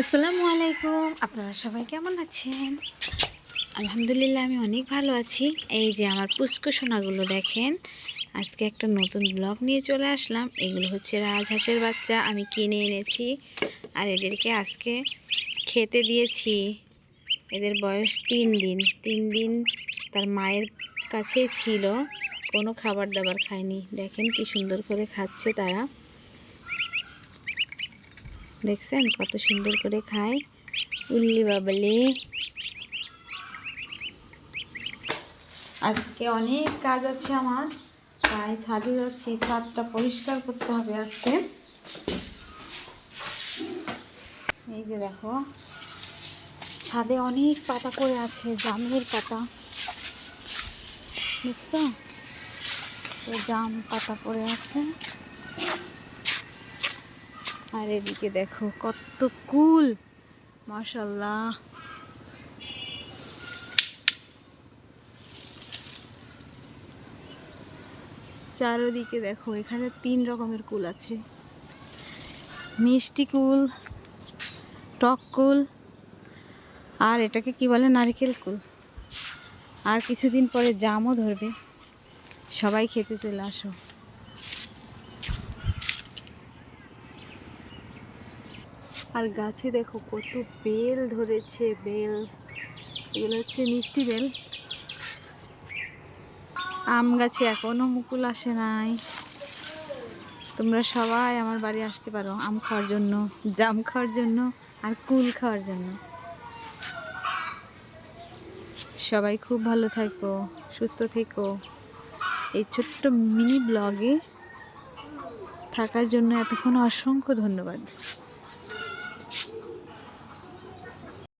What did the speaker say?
আসসালামু আলাইকুম। আপনারা সবাই কেমন আছেন? আলহামদুলিল্লাহ, আমি অনেক ভালো আছি। এই যে আমার পুষ্কু সোনাগুলো দেখেন, আজকে একটা নতুন ব্লগ নিয়ে চলে আসলাম। এগুলো হচ্ছে রাজহাঁসের বাচ্চা, আমি কিনে এনেছি। আর এদেরকে আজকে খেতে দিয়েছি। এদের বয়স তিন দিন। তিন দিন তার মায়ের কাছে ছিল। কোনো খাবার দাবার খায়নি। দেখেন কি সুন্দর করে খাচ্ছে তারা। দেখছেন? কত সুন্দর করে খায় উল্লি বাবলি। আজকে অনেক কাজ আছে আমার। তাই ছাদে যাচ্ছি। ছাদটা পরিষ্কার করতে হবে আজকে। এই যে দেখো। ছাদে অনেক পাতা পড়ে আছে, জামের পাতা। দেখছ? জাম পাতা পড়ে আছে। আর এদিকে দেখো কত কুল। মাশাল্লাহ চারোদিকে দেখো, এখানে তিন রকমের কুল আছে। মিষ্টি কুল, টক কুল, আর এটাকে কি বলে, নারকেল কুল। আর কিছুদিন পরে জামও ধরবে। সবাই খেতে চলে আসো। আর গাছে দেখো কত বেল ধরেছে, বেল। এগুলো হচ্ছে মিষ্টি বেল। আম গাছে এখনও মুকুল আসে নাই। তোমরা সবাই আমার বাড়ি আসতে পারো আম খাওয়ার জন্য, জাম খাওয়ার জন্য আর কুল খাওয়ার জন্য। সবাই খুব ভালো থাকো, সুস্থ থেকো। এই ছোট্ট মিনি ব্লগে থাকার জন্য এতক্ষণ অসংখ্য ধন্যবাদ।